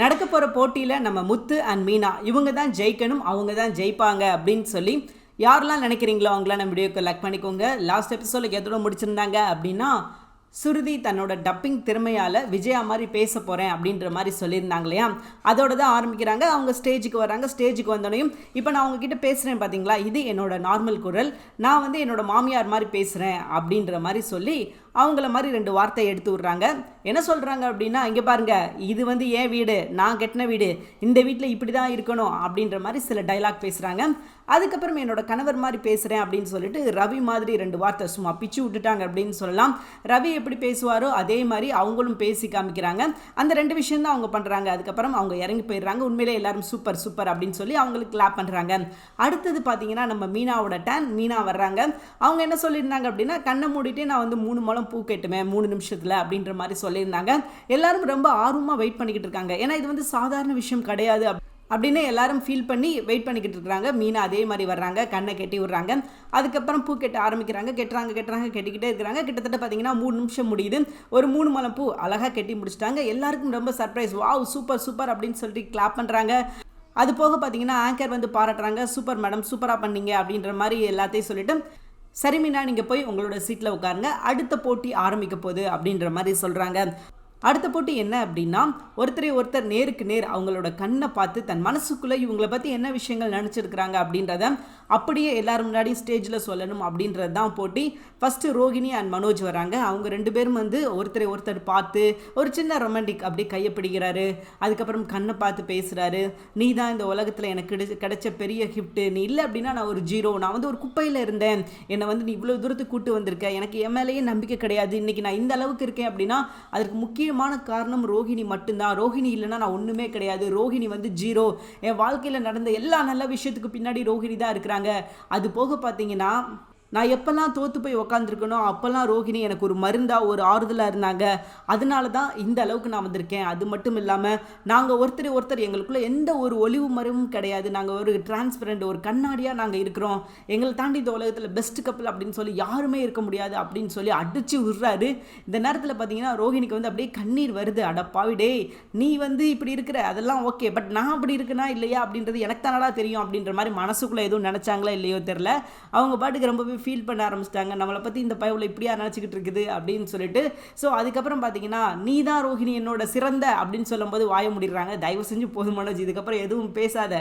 நடக்க போகிற போட்டியில் நம்ம முத்து அண்ட் மீனா. இவங்க தான் ஜெயிக்கணும் அவங்க தான் ஜெயிப்பாங்க அப்படின்னு சொல்லி யாரெல்லாம் நினைக்கிறீங்களோ அவங்களாம் நம்ம வீடியோக்கு லைக் பண்ணிக்கோங்க. லாஸ்ட் எபிசோடில் எதோட முடிச்சிருந்தாங்க அப்படின்னா சுருதி தன்னோட டப்பிங் திறமையால் விஜயா மாதிரி பேச போகிறேன் அப்படின்ற மாதிரி சொல்லியிருந்தாங்க இல்லையா? அதோட தான் ஆரம்பிக்கிறாங்க. அவங்க ஸ்டேஜுக்கு வராங்க ஸ்டேஜுக்கு வந்தோடனையும் இப்போ நான் அவங்கக்கிட்ட பேசுகிறேன் பார்த்தீங்களா இது என்னோட நார்மல் குரல். நான் வந்து என்னோட மாமியார் மாதிரி பேசுகிறேன் அப்படின்ற மாதிரி சொல்லி அவங்கள மாதிரி ரெண்டு வார்த்தை எடுத்து விட்றாங்க. என்ன சொல்கிறாங்க அப்படின்னா இங்கே பாருங்க இது வந்து ஏன் வீடு? நான் கட்டின வீடு. இந்த வீட்டில் இப்படி தான் இருக்கணும் அப்படின்ற மாதிரி சில டைலாக் பேசுகிறாங்க அதுக்கப்புறம் என்னோட கணவர் மாதிரி பேசுகிறேன் அப்படின்னு சொல்லிட்டு ரவி மாதிரி ரெண்டு வார்த்தை சும்மா பிச்சு விட்டுட்டாங்க அப்படின்னு சொல்லலாம். ரவி எப்படி பேசுவாரோ அதே மாதிரி அவங்களும் பேசி காமிக்கிறாங்க. அந்த ரெண்டு விஷயம் தான் அவங்க பண்ணுறாங்க அதுக்கப்புறம் அவங்க இறங்கி போயிடுறாங்க. உண்மையிலே எல்லாரும் சூப்பர் சூப்பர் அப்படின்னு சொல்லி அவங்களுக்கு கிளாப் பண்ணுறாங்க அடுத்தது பார்த்தீங்கன்னா நம்ம மீனாவோட டேன் மீனா வர்றாங்க. அவங்க என்ன சொல்லியிருந்தாங்க அப்படின்னா கண்ணை மூடிட்டு நான் வந்து மூணு முழம் பூ கட்டுமே மூணு நிமிஷத்தில் அப்படின்ற மாதிரி சொல்லியிருந்தாங்க. எல்லாரும் ரொம்ப ஆர்வமாக வெயிட் பண்ணிக்கிட்டு இருக்காங்க. ஏன்னா இது வந்து சாதாரண விஷயம் கிடையாது அப்படின்னு எல்லாரும் ஃபீல் பண்ணி வெயிட் பண்ணிக்கிட்டு இருக்காங்க. மீனா அதே மாதிரி வர்றாங்க. கண்ணை கட்டி விடுறாங்க. அதுக்கப்புறம் பூ கெட்ட ஆரம்பிக்கிறாங்க. கெட்டுறாங்க கெட்டுறாங்க கட்டிக்கிட்டே இருக்கிறாங்க. கிட்டத்தட்ட பார்த்தீங்கன்னா மூணு நிமிஷம் முடியுது. ஒரு மூணு மலம் பூ அழகாக கட்டி முடிச்சிட்டாங்க. எல்லாருக்கும் ரொம்ப சர்ப்ரைஸ் வாவ் சூப்பர் சூப்பர் அப்படின்னு சொல்லிட்டு கிளாப் பண்ணுறாங்க அது போக பார்த்தீங்கன்னா ஆங்கர் வந்து பாராட்டுறாங்க. சூப்பர் மேடம் சூப்பராக பண்ணீங்க அப்படின்ற மாதிரி எல்லாத்தையும் சொல்லிட்டு சரி மீனா நீங்கள் போய் உங்களோட சீட்டில் உட்காருங்க. அடுத்த போட்டி ஆரம்பிக்க போகுது அப்படின்ற மாதிரி சொல்கிறாங்க அடுத்த போட்டி என்ன அப்படின்னா ஒருத்தரை ஒருத்தர் நேருக்கு நேர் அவங்களோட கண்ணை பார்த்து தன் மனசுக்குள்ளே இவங்களை பற்றி என்ன விஷயங்கள் நினச்சிருக்கிறாங்க அப்படின்றத அப்படியே எல்லாரும் முன்னாடி ஸ்டேஜில் சொல்லணும் அப்படின்றது தான் போட்டி. ஃபஸ்ட்டு ரோகிணி அண்ட் மனோஜ் வராங்க. அவங்க ரெண்டு பேரும் வந்து ஒருத்தரை ஒருத்தர் பார்த்து ஒரு சின்ன ரொமான்டிக் அப்படி கையை பிடிக்கிறாரு அதுக்கப்புறம் கண்ணை பார்த்து பேசுகிறாரு நீ தான் இந்த உலகத்தில் எனக்கு கிடைச்ச கிடைச்ச பெரிய கிஃப்ட்டு நீ இல்லை அப்படின்னா நான் ஒரு ஜீரோ நான் வந்து ஒரு குப்பையில் இருந்தேன். என்னை வந்து நீ இவ்வளோ தூரத்துக்கு கூட்டு வந்திருக்க. எனக்கு என் மேலேயே நம்பிக்கை கிடையாது. இன்றைக்கி நான் இந்த அளவுக்கு இருக்கேன் அப்படின்னா அதற்கு முக்கியமான காரணம் ரோஹிணி மட்டும்தான். ரோஹிணி இல்லைன்னா நான் ஒன்றுமே கிடையாது. ரோஹிணி வந்து ஜீரோ என் வாழ்க்கையில் நடந்த எல்லா நல்ல விஷயத்துக்கு பின்னாடி ரோஹிணி தான் இருக்கிறாங்க. அது போக பார்த்தீங்கன்னா நான் எப்போல்லாம் தோற்று போய் உக்காந்துருக்கனோ அப்போல்லாம் ரோஹிணி எனக்கு ஒரு மருந்தாக ஒரு ஆறுதலாக இருந்தாங்க. அதனால தான் இந்த அளவுக்கு நான் வந்திருக்கேன். அது மட்டும் இல்லாமல் நாங்கள் ஒருத்தர் ஒருத்தர் எங்களுக்குள்ளே எந்த ஒரு ஒளிவு மறைவும் கிடையாது. நாங்கள் ஒரு டிரான்ஸ்பரண்ட் ஒரு கண்ணாடியாக நாங்கள் இருக்கிறோம். எங்களை தாண்டி இந்த உலகத்தில் பெஸ்ட் கப்பல் அப்படின்னு சொல்லி யாருமே இருக்க முடியாது அப்படின்னு சொல்லி அடித்து விடுறாரு. இந்த நேரத்தில் பார்த்தீங்கன்னா ரோஹிணிக்கு வந்து அப்படியே கண்ணீர் வருது. அடப்பாவி நீ வந்து இப்படி இருக்கிற அதெல்லாம் ஓகே பட் நான் அப்படி இருக்கனா இல்லையா அப்படின்றது எனக்கு தானடா தெரியும் அப்படின்ற மாதிரி மனசுக்குள்ளே எதுவும் நினச்சாங்களா இல்லையோ தெரில அவங்க பாட்டுக்கு ரொம்பவே ஃபீல் பண்ண ஆரம்பிச்சிட்டாங்க. நம்மளை பற்றி இந்த பயவில் இப்படியா நினச்சிக்கிட்டு இருக்குது அப்படின்னு சொல்லிட்டு ஸோ அதுக்கப்புறம் பார்த்தீங்கன்னா நீ தான் ரோஹிணி என்னோட சிறந்த அப்படின்னு சொல்லும்போது வாய முடிடுறாங்க. தயவு செஞ்சு போதும் மனோஜ் இதுக்கப்புறம் எதுவும் பேசாத.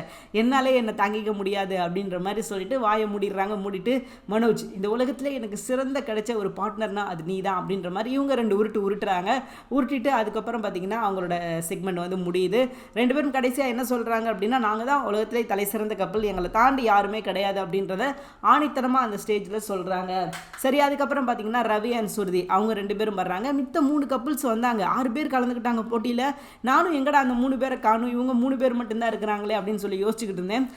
என்னாலே என்னை தாங்கிக்க முடியாது அப்படின்ற மாதிரி சொல்லிட்டு வாயை மூடிடுறாங்க. மூடிட்டு மனோஜ் இந்த உலகத்தில் எனக்கு சிறந்த கிடைச்ச ஒரு பார்ட்னர்னா அது நீ தான் அப்படின்ற மாதிரி இவங்க ரெண்டு உருட்டு உருட்டுறாங்க. உருட்டிட்டு அதுக்கப்புறம் பார்த்தீங்கன்னா அவங்களோட செக்மெண்ட் வந்து முடியுது. ரெண்டு பேரும் கடைசியாக என்ன சொல்கிறாங்க அப்படின்னா நாங்கள் தான் உலகத்திலே தலை சிறந்த கப்பல் எங்களை தாண்டி யாருமே கிடையாது அப்படின்றத ஆணித்தனமாக அந்த ஸ்டேஜ் ஸ்டேஜில் சொல்கிறாங்க சரி அதுக்கப்புறம் பார்த்தீங்கன்னா ரவி அண்ட் சுருதி அவங்க ரெண்டு பேரும் வர்றாங்க. மித்த மூணு கப்புள்ஸ் வந்தாங்க. ஆறு பேர் கலந்துக்கிட்டாங்க போட்டியில். நானும் எங்கடா அந்த மூணு பேரை காணும்? இவங்க மூணு பேர் மட்டும்தான் இருக்கிறாங்களே அப்படின்னு சொல்லி யோசிச்சுக்கிட்டு இருந்தேன்.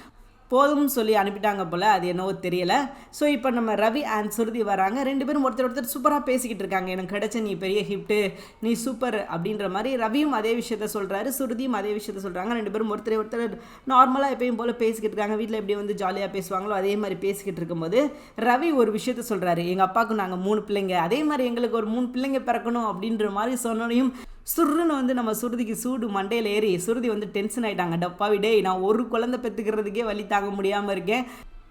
போதும்னு சொல்லி அனுப்பிட்டாங்க போல் அது என்னவோ தெரியலை. ஸோ இப்போ நம்ம ரவி அண்ட் சுருதி வராங்க. ரெண்டு பேரும் ஒருத்தர் ஒருத்தர் சூப்பராக பேசிக்கிட்டு இருக்காங்க. எனக்கு கிடைச்ச நீ பெரிய ஹிஃப்ட்டு நீ சூப்பர் அப்படின்ற மாதிரி ரவியும் அதே விஷயத்த சொல்கிறாரு சுருதியும் அதே விஷயத்த சொல்கிறாங்க ரெண்டு பேரும் ஒருத்தர் ஒருத்தர் நார்மலாக எப்பயும் போல் பேசிக்கிட்டு இருக்காங்க. வீட்டில் எப்படி வந்து ஜாலியாக பேசுவாங்களோ அதே மாதிரி பேசிக்கிட்டு இருக்கும்போது ரவி ஒரு விஷயத்த சொல்கிறாரு எங்கள் அப்பாவுக்கு நாங்கள் மூணு பிள்ளைங்க. அதே மாதிரி எங்களுக்கு ஒரு மூணு பிள்ளைங்க பிறக்கணும் அப்படின்ற மாதிரி சொன்னோடையும் சுருன்னு வந்து நம்ம சுருதிக்கு சூடு மண்டையில் ஏறி சுருதி வந்து டென்ஷன் ஆகிட்டாங்க டப்பாவி டேய் நான் ஒரு குழந்தை பெற்றுக்கிறதுக்கே வழி தாங்க முடியாமல் இருக்கேன்.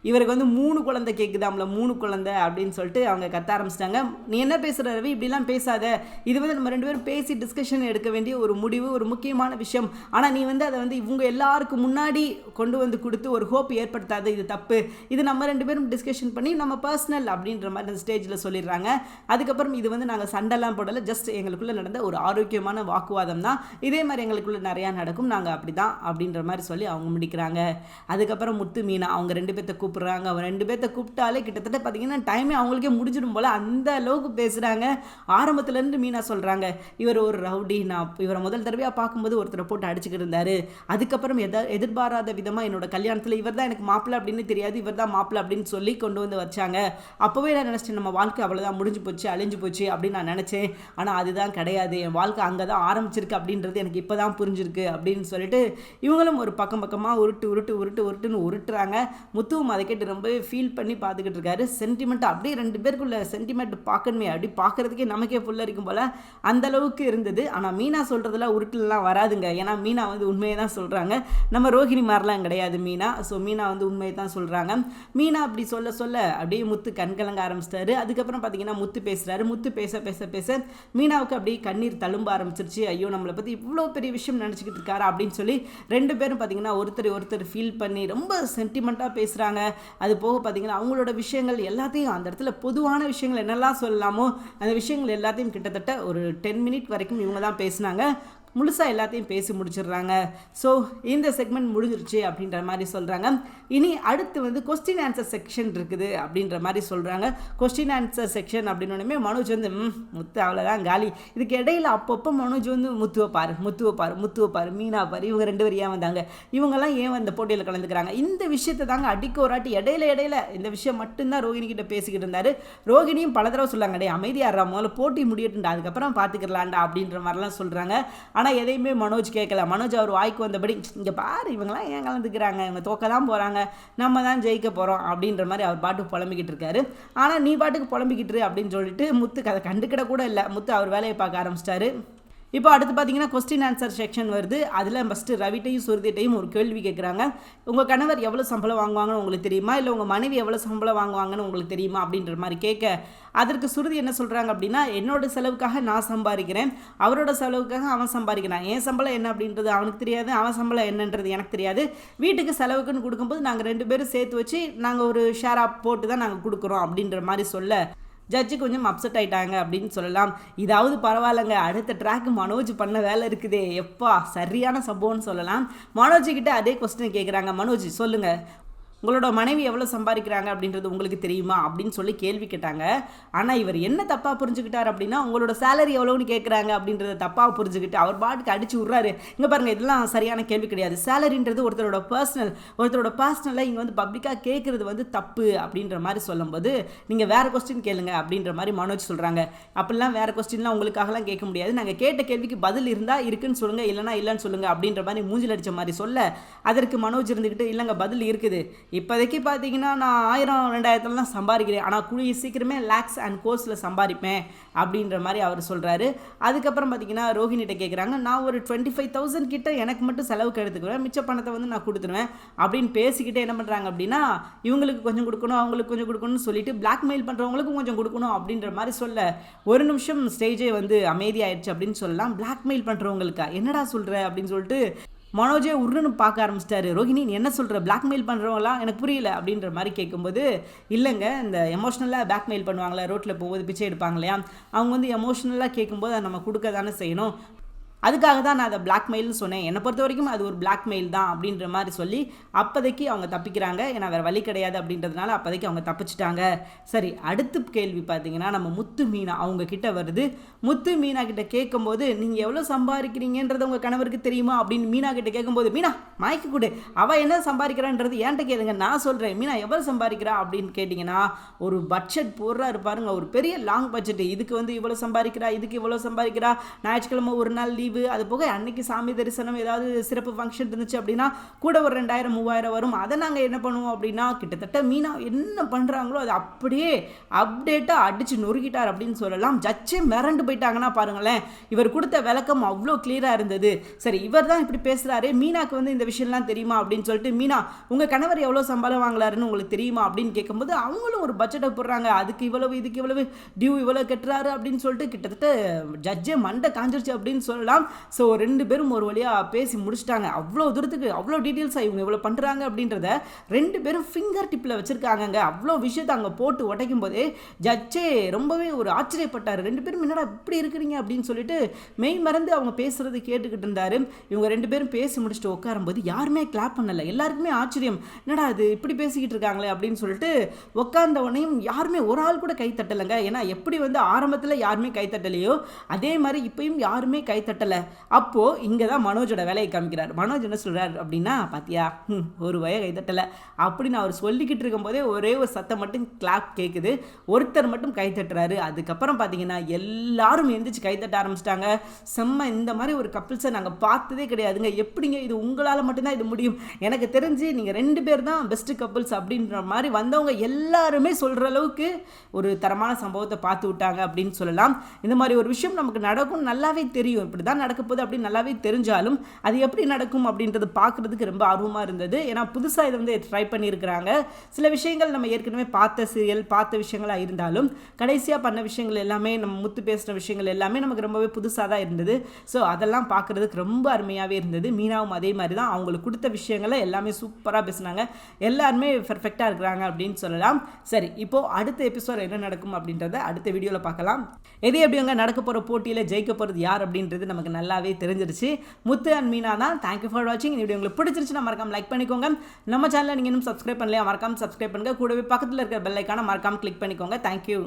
இவருக்கு வந்து மூணு குழந்தை கேட்குதாம்ல மூணு குழந்தை அப்படின்னு சொல்லிட்டு அவங்க கத்த ஆரம்பிச்சிட்டாங்க. நீ என்ன பேசுகிற ரவி? இப்படிலாம் பேசாத. இது வந்து நம்ம ரெண்டு பேரும் பேசி டிஸ்கஷன் எடுக்க வேண்டிய ஒரு முடிவு ஒரு முக்கியமான விஷயம். ஆனால் நீ வந்து அதை வந்து இவங்க எல்லாருக்கும் முன்னாடி கொண்டு வந்து கொடுத்து ஒரு ஹோப் ஏற்படுத்தாது இது தப்பு. இது நம்ம ரெண்டு பேரும் டிஸ்கஷன் பண்ணி நம்ம பர்சனல் அப்படின்ற மாதிரி அந்த ஸ்டேஜில் சொல்லிடுறாங்க. அதுக்கப்புறம் இது வந்து நாங்கள் சண்டைலாம் போடலை. ஜஸ்ட் எங்களுக்குள்ளே நடந்த ஒரு ஆரோக்கியமான வாக்குவாதம் தான். இதே மாதிரி எங்களுக்குள்ளே நிறையா நடக்கும். நாங்கள் அப்படி தான் அப்படின்ற மாதிரி சொல்லி அவங்க முடிக்கிறாங்க. அதுக்கப்புறம் முத்து மீனா அவங்க ரெண்டு பேர்த்த கூப்பிட்றாங்க. அவன் ரெண்டு பேர்த்த கூப்பிட்டாலே கிட்டத்தட்ட பார்த்தீங்கன்னா டைமே அவங்களுக்கே முடிஞ்சிடும் போல் அந்த அளவுக்கு பேசுகிறாங்க ஆரம்பத்துலேருந்து மீனா சொல்கிறாங்க இவர் ஒரு ரவுடி. நான் இவரை முதல் தடவையாக பார்க்கும்போது ஒருத்தரை போட்டு அடிச்சுக்கிட்டு இருந்தாரு. அதுக்கப்புறம் எத எதிர்பாராத விதமாக என்னோட கல்யாணத்தில் இவர் தான் எனக்கு மாப்பிள்ளை அப்படின்னு தெரியாது. இவர் தான் மாப்பிள்ளை அப்படின்னு சொல்லி கொண்டு வந்து வச்சாங்க. அப்போவே நான் நினச்சிட்டேன் நம்ம வாழ்க்கை அவ்வளோதான் முடிஞ்சு போச்சு அழிஞ்சு போச்சு அப்படின்னு நான் நினச்சேன். ஆனால் அதுதான் கிடையாது. என் வாழ்க்கை அங்கே தான் ஆரம்பிச்சிருக்கு அப்படின்றது எனக்கு இப்போ தான் புரிஞ்சிருக்கு அப்படின்னு சொல்லிட்டு இவங்களும் ஒரு பக்கம் பக்கமாக உருட்டு உருட்டு உருட்டு உருட்டுன்னு உருட்டுறாங்க. முத்துவும் அதை அதை கேட்டு ரொம்பவே ஃபீல் பண்ணி பார்த்துக்கிட்டு இருக்காரு. சென்டிமெண்ட் அப்படியே ரெண்டு பேருக்குள்ள சென்டிமெண்ட் பார்க்கணுமே அப்படி பார்க்குறதுக்கே நமக்கே ஃபுல்லாக இருக்கும் போல் அந்த அளவுக்கு இருந்தது. ஆனால் மீனா சொல்கிறதுல உருட்டுலாம் வராதுங்க. ஏன்னா மீனா வந்து உண்மையை தான் சொல்கிறாங்க நம்ம ரோஹிணி மாதிரிலாம் கிடையாது மீனா. ஸோ மீனா வந்து உண்மையை தான் சொல்கிறாங்க மீனா அப்படி சொல்ல சொல்ல அப்படியே முத்து கண்கலங்க ஆரம்பிச்சிட்டாரு. அதுக்கப்புறம் பார்த்தீங்கன்னா முத்து பேசுகிறாரு முத்து பேச பேச பேச மீனாவுக்கு அப்படியே கண்ணீர் தழும்ப ஆரம்பிச்சிருச்சு. ஐயோ நம்மளை பற்றி இவ்வளோ பெரிய விஷயம் நினச்சிக்கிட்டு இருக்காரு அப்படின்னு சொல்லி ரெண்டு பேரும் பார்த்தீங்கன்னா ஒருத்தர் ஒருத்தர் ஃபீல் பண்ணி ரொம்ப சென்டிமெண்ட்டாக பேசுகிறாங்க அது போக பார்த்திங்கன்னா அவங்களோட விஷயங்கள் எல்லாத்தையும் அந்த இடத்துல பொதுவான விஷயங்கள் என்னெல்லாம் சொல்லலாமோ அந்த விஷயங்கள் எல்லாத்தையும் கிட்டத்தட்ட ஒரு டென் மினிட் வரைக்கும் இவங்க தான் பேசினாங்க. முழுசாக எல்லாத்தையும் பேசி முடிச்சிடுறாங்க. ஸோ இந்த செக்மெண்ட் முடிஞ்சிருச்சு அப்படின்ற மாதிரி சொல்கிறாங்க இனி அடுத்து வந்து கொஸ்டின் ஆன்சர் செக்ஷன் இருக்குது அப்படின்ற மாதிரி சொல்கிறாங்க கொஸ்டின் ஆன்சர் செக்ஷன் அப்படின்னு மனோஜ் வந்து முத்து அவ்வளோதான் காலி. இதுக்கு இடையில அப்பப்போ மனோஜ் வந்து முத்துவை பாரு முத்துவை பாரு முத்துவை பாரு மீனா பாரு இவங்க ரெண்டு பேரும் ஏன் வந்தாங்க? இவங்கெல்லாம் ஏன் அந்த போட்டியில் கலந்துக்கிறாங்க? இந்த விஷயத்தை தாங்க அடிக்க ஒரு ஆட்டி இடையில இடையில இந்த விஷயம் மட்டும்தான் ரோஹிணி கிட்ட பேசிக்கிட்டு இருந்தாரு. ரோஹிணியும் பல தடவை சொல்லாங்க டே அமைதியாடுறா முதல்ல போட்டி முடியட்டுண்டா அதுக்கப்புறம் பார்த்துக்கலாம்டா அப்படின்ற மாதிரிலாம் சொல்கிறாங்க ஆனால் எதையுமே மனோஜ் கேட்கல. மனோஜ் அவர் வாய்க்கு வந்தபடி இங்கே பாரு இவங்கெல்லாம் ஏன் கலந்துக்கிறாங்க? இவங்க தோக்க தான் போகிறாங்க நம்ம தான் ஜெயிக்க போகிறோம் அப்படின்ற மாதிரி அவர் பாட்டுக்கு புலம்பிக்கிட்டு இருக்காரு. ஆனால் நீ பாட்டுக்கு புலம்பிக்கிட்டு அப்படின்னு சொல்லிட்டு முத்து அதை கண்டுக்கிட கூட இல்லை. முத்து அவர் வேலையை பார்க்க ஆரம்பிச்சிட்டாரு. இப்போ அடுத்து பார்த்தீங்கன்னா கொஸ்டின் ஆன்சர் செக்ஷன் வருது. அதில் ஃபஸ்ட்டு ரவிட்டையும் சுருதிட்டையும் ஒரு கேள்வி கேட்குறாங்க உங்கள் கணவர் எவ்வளோ சம்பளம் வாங்குவாங்கன்னு உங்களுக்கு தெரியுமா? இல்லை உங்கள் மனைவி எவ்வளோ சம்பளம் வாங்குவாங்கன்னு உங்களுக்கு தெரியுமா? அப்படின்ற மாதிரி கேட்க அதற்கு சுருதி என்ன சொல்கிறாங்க அப்படின்னா என்னோட செலவுக்காக நான் சம்பாதிக்கிறேன். அவரோட செலவுக்காக அவன் சம்பாதிக்கிறான். என் சம்பளம் என்ன அப்படின்றது அவனுக்கு தெரியாது. அவன் சம்பளம் என்னன்றது எனக்கு தெரியாது. வீட்டுக்கு செலவுக்குன்னு கொடுக்கும்போது நாங்கள் ரெண்டு பேரும் சேர்த்து வச்சு நாங்கள் ஒரு ஷேராக போட்டு தான் நாங்கள் கொடுக்குறோம். அப்படின்ற மாதிரி சொல்ல ஜட்ஜு கொஞ்சம் அப்செட் ஆயிட்டாங்க அப்படின்னு சொல்லலாம். இதாவது பரவாயில்லைங்க அடுத்த ட்ராக் மனோஜ் பண்ண வேலை இருக்குதே. எப்பா சரியான சம்பவம்னு சொல்லலாம். மனோஜ் கிட்ட அதே கொஸ்டின் கேட்குறாங்க மனோஜ் சொல்லுங்க. உங்களோட மனைவி எவ்வளோ சம்பாதிக்கிறாங்க அப்படின்றது உங்களுக்கு தெரியுமா அப்படின்னு சொல்லி கேள்வி கேட்டாங்க. ஆனால் இவர் என்ன தப்பாக புரிஞ்சுக்கிட்டார் அப்படின்னா உங்களோட சேலரி எவ்வளோன்னு கேட்குறாங்க அப்படின்றத தப்பாக புரிஞ்சுக்கிட்டு அவர் பாட்டுக்கு அடிச்சு விட்றாரு. இங்கே பாருங்கள் இதெல்லாம் சரியான கேள்வி கிடையாது. சேலரின்றது ஒருத்தரோட பர்சனல் ஒருத்தரோட பர்சனலாக இங்கே வந்து பப்ளிக்காக கேட்குறது வந்து தப்பு அப்படின்ற மாதிரி சொல்லும்போது நீங்கள் வேறு கொஸ்டின் கேளுங்க அப்படின்ற மாதிரி மனோஜ் சொல்கிறாங்க அப்படிலாம் வேறு கொஸ்டின்லாம் உங்களுக்காகலாம் கேட்க முடியாது. நாங்கள் கேட்ட கேள்விக்கு பதில் இருந்தால் இருக்குன்னு சொல்லுங்கள் இல்லைனா இல்லைன்னு சொல்லுங்கள் அப்படின்ற மாதிரி மூஞ்சில் அடித்த மாதிரி சொல்ல அதற்கு மனோஜ் இருந்துக்கிட்டு இல்லைங்க பதில் இருக்குது. இப்போதைக்கு பார்த்தீங்கன்னா நான் ஆயிரம் ரெண்டாயிரத்துலலாம் சம்பாதிக்கிறேன். ஆனால் கூடிய சீக்கிரமே லேக்ஸ் அண்ட் கோர்ஸில் சம்பாதிப்பேன் அப்படின்ற மாதிரி அவர் சொல்கிறாரு அதுக்கப்புறம் பார்த்தீங்கன்னா ரோஹினிட்ட கேட்குறாங்க நான் ஒரு டுவெண்ட்டி ஃபைவ் தௌசண்ட் கிட்ட எனக்கு மட்டும் செலவுக்கு எடுத்துக்குவேன். மிச்ச பணத்தை வந்து நான் கொடுத்துருவேன். அப்படின்னு பேசிக்கிட்டே என்ன பண்ணுறாங்க அப்படின்னா இவங்களுக்கு கொஞ்சம் கொடுக்கணும் அவங்களுக்கு கொஞ்சம் கொடுக்கணும்னு சொல்லிட்டு பிளாக்மெயில் பண்ணுறவங்களுக்கும் கொஞ்சம் கொடுக்கணும். அப்படின்ற மாதிரி சொல்ல ஒரு நிமிஷம் ஸ்டேஜே வந்து அமைதியாயிடுச்சு அப்படின்னு சொல்லலாம். பிளாக்மெயில் பண்ணுறவங்களுக்கா என்னடா சொல்கிற அப்படின்னு சொல்லிட்டு மனோஜே உருன்னு பார்க்க ஆரம்பிச்சிட்டாரு. ரோஹிணி நீ என்ன சொல்கிற பிளாக்மெயில் பண்ணுறவங்களாம் எனக்கு புரியல அப்படின்ற மாதிரி கேட்கும்போது இல்லைங்க இந்த எமோஷ்னலாக பிளாக்மெயில் பண்ணுவாங்களே ரோட்டில் போகும்போது பிச்சை எடுப்பாங்க இல்லையா? அவங்க வந்து எமோஷ்னலாக கேட்கும்போது அதை நம்ம கொடுக்க தானே செய்யணும். அதுக்காக தான் நான் அதை பிளாக்மெயில்னு சொன்னேன். என்னை பொறுத்த வரைக்கும் அது ஒரு பிளாக்மெயில் தான் அப்படின்ற மாதிரி சொல்லி அப்போதைக்கு அவங்க தப்பிக்கிறாங்க. ஏன்னா வேறு வழி கிடையாது அப்படின்றதுனால அப்போதைக்கு அவங்க தப்பிச்சிட்டாங்க. சரி அடுத்து கேள்வி பார்த்தீங்கன்னா நம்ம முத்து மீனா அவங்க கிட்ட வருது. முத்து மீனா கிட்ட கேட்கும்போது நீங்கள் எவ்வளோ சம்பாதிக்கிறீங்கன்றது உங்கள் கணவருக்கு தெரியுமா? அப்படின்னு மீனா கிட்ட கேட்கும்போது மீனா மயக்க கொடு. அவள் என்ன சம்பாதிக்கிறான்றது என்கிட்ட கேளுங்க. நான் சொல்கிறேன் மீனா எவ்வளோ சம்பாதிக்கிறா? அப்படின்னு கேட்டிங்கன்னா ஒரு பட்ஜெட் போடுறாரு பாருங்க ஒரு பெரிய லாங் பட்ஜெட் இதுக்கு வந்து இவ்வளோ சம்பாதிக்கிறா? இதுக்கு இவ்வளோ சம்பாதிக்கிறா? ஞாயிற்றுக்கிழமை ஒரு நாள் லீவ் அது போக அன்னைக்கு சாமி தரிசனம் ஏதாவது சிறப்பு ஃபங்க்ஷன் இருந்துச்சு அப்படின்னா கூட ஒரு ரெண்டாயிரம் மூவாயிரம் வரும். அதை நாங்கள் என்ன பண்ணுவோம் அப்படின்னா கிட்டத்தட்ட மீனா என்ன பண்ணுறாங்களோ அது அப்படியே அப்டேட்டாக அடித்து நொறுக்கிட்டார் அப்படின்னு சொல்லலாம். ஜட்ஜே மிரண்டு போயிட்டாங்கன்னா பாருங்களேன் இவர் கொடுத்த விளக்கம் அவ்வளோ கிளியராக இருந்தது. சரி இவர் தான் இப்படி பேசுகிறாரு மீனாக்கு வந்து இந்த விஷயம்லாம் தெரியுமா அப்படின்னு சொல்லிட்டு மீனா உங்கள் கணவர் எவ்வளோ சம்பளம் வாங்கலாருன்னு உங்களுக்கு தெரியுமா? அப்படின்னு கேட்கும்போது அவங்களும் ஒரு பட்ஜெட்டை போடுறாங்க. அதுக்கு இவ்வளவு இதுக்கு இவ்வளவு டியூ இவ்வளோ கட்டுறாரு அப்படின்னு சொல்லிட்டு கிட்டத்தட்ட ஜட்ஜே மண்டை காஞ்சிருச்சு அப்படின்னு சொல்லலாம். ஸோ ரெண்டு பேரும் ஒரு வழியாக பேசி முடிச்சிட்டாங்க. அவ்வளோ தூரத்துக்கு அவ்வளோ டீட்டெயில்ஸாக இவங்க இவ்வளோ பண்ணுறாங்க அப்படின்றத ரெண்டு பேரும் ஃபிங்கர் டிப்பில் வச்சுருக்காங்கங்க. அவ்வளோ விஷயத்தை அங்கே போட்டு உடைக்கும் போதே ஜட்ஜே ரொம்பவே ஒரு ஆச்சரியப்பட்டார். ரெண்டு பேரும் என்னடா இப்படி இருக்கிறீங்க அப்படின்னு சொல்லிட்டு மெய் மறந்து அவங்க பேசுகிறது கேட்டுக்கிட்டு இருந்தார். இவங்க ரெண்டு பேரும் பேசி முடிச்சுட்டு உட்காரும்போது யாருமே கிளாப் பண்ணலை. எல்லாருக்குமே ஆச்சரியம். என்னடா அது இப்படி பேசிக்கிட்டு இருக்காங்களே அப்படின்னு சொல்லிட்டு உட்கார்ந்த உடனேயும் யாருமே ஒரு ஆள் கூட கை தட்டலைங்க. ஏன்னா எப்படி வந்து ஆரம்பத்தில் யாருமே கை தட்டலையோ அதே மாதிரி இப்பயும் யாருமே கை தட்டலை அப்போது இங்கே தான் மனோஜோட வேலையை காமிக்கிறார். மனோஜ் என்ன சொல்கிறார் அப்படின்னா பாத்தியா ம் ஒரு வய கைத்தட்டலை அப்படின்னு அவர் சொல்லிக்கிட்டு இருக்கும்போதே ஒரே ஒரு சத்தம் மட்டும் கிளாப் கேட்குது ஒருத்தர் மட்டும் கைத்தட்டுறாரு அதுக்கப்புறம் பார்த்தீங்கன்னா எல்லாரும் எழுந்திரிச்சு கைத்தட்ட ஆரம்பிச்சிட்டாங்க. செம்ம இந்த மாதிரி ஒரு கப்பிள்ஸை நாங்கள் பார்த்ததே கிடையாதுங்க. எப்படிங்க இது உங்களால் மட்டும்தான் இது முடியும்? எனக்கு தெரிஞ்சு நீங்கள் ரெண்டு பேர் தான் பெஸ்ட்டு கப்பிள்ஸ் அப்படின்ற மாதிரி வந்தவங்க எல்லாருமே சொல்கிற அளவுக்கு ஒரு தரமான சம்பவத்தை பார்த்து விட்டாங்க அப்படின்னு சொல்லலாம். இந்த மாதிரி ஒரு விஷயம் நமக்கு நடக்கும் நல்லாவே தெரியும். இப்படி தான் நடக்க போகுது அப்படின்னு நல்லாவே தெரிஞ்சாலும் அது எப்படி நடக்கும் அப்படின்றது பார்க்குறதுக்கு ரொம்ப ஆர்வமாக இருந்தது. ஏன்னா புதுசாக இதை வந்து ட்ரை பண்ணியிருக்கிறாங்க. சில விஷயங்கள் நம்ம ஏற்கனவே பார்த்த சீரியல் பார்த்த விஷயங்களாக இருந்தாலும் கடைசியாக பண்ண விஷயங்கள் எல்லாமே நம்ம முத்து பேசின விஷயங்கள் எல்லாமே நமக்கு ரொம்பவே புதுசாக தான் இருந்தது. ஸோ அதெல்லாம் பார்க்குறதுக்கு ரொம்ப அருமையாகவே இருந்தது. மீனாவும் அதே மாதிரி தான். அவங்களுக்கு கொடுத்த விஷயங்களை எல்லாமே சூப்பராக பேசினாங்க. எல்லாருமே பெர்ஃபெக்டாக இருக்கிறாங்க அப்படின்னு சொல்லலாம். சரி இப்போது அடுத்த எபிசோட் என்ன நடக்கும் அப்படின்றத அடுத்த வீடியோவில் பார்க்கலாம். எது எப்படிங்க நடக்க போகிற போட்டியில் ஜெயிக்க போகிறது யார் அப்படின்றது நமக்கு நல்லாவே தெரிஞ்சிருச்சு. முத்து அண்ட் மீனா தான். தேங்க்யூ ஃபார் வாட்சிங் இந்த வீடியோ உங்களுக்கு பிடிச்சிருச்சுன்னா மறக்காம லைக் பண்ணிக்கோங்க. நம்ம சேனலில் நீங்கள் இன்னும் சப்ஸ்கிரைப் பண்ணலையா மறக்காம சப்ஸ்கிரைப் பண்ணுங்க. கூடவே பக்கத்தில் இருக்கிற பெல் ஐக்கான மறக்காம கிளிக் பண்ணிக்கோங்க. தேங்க்யூ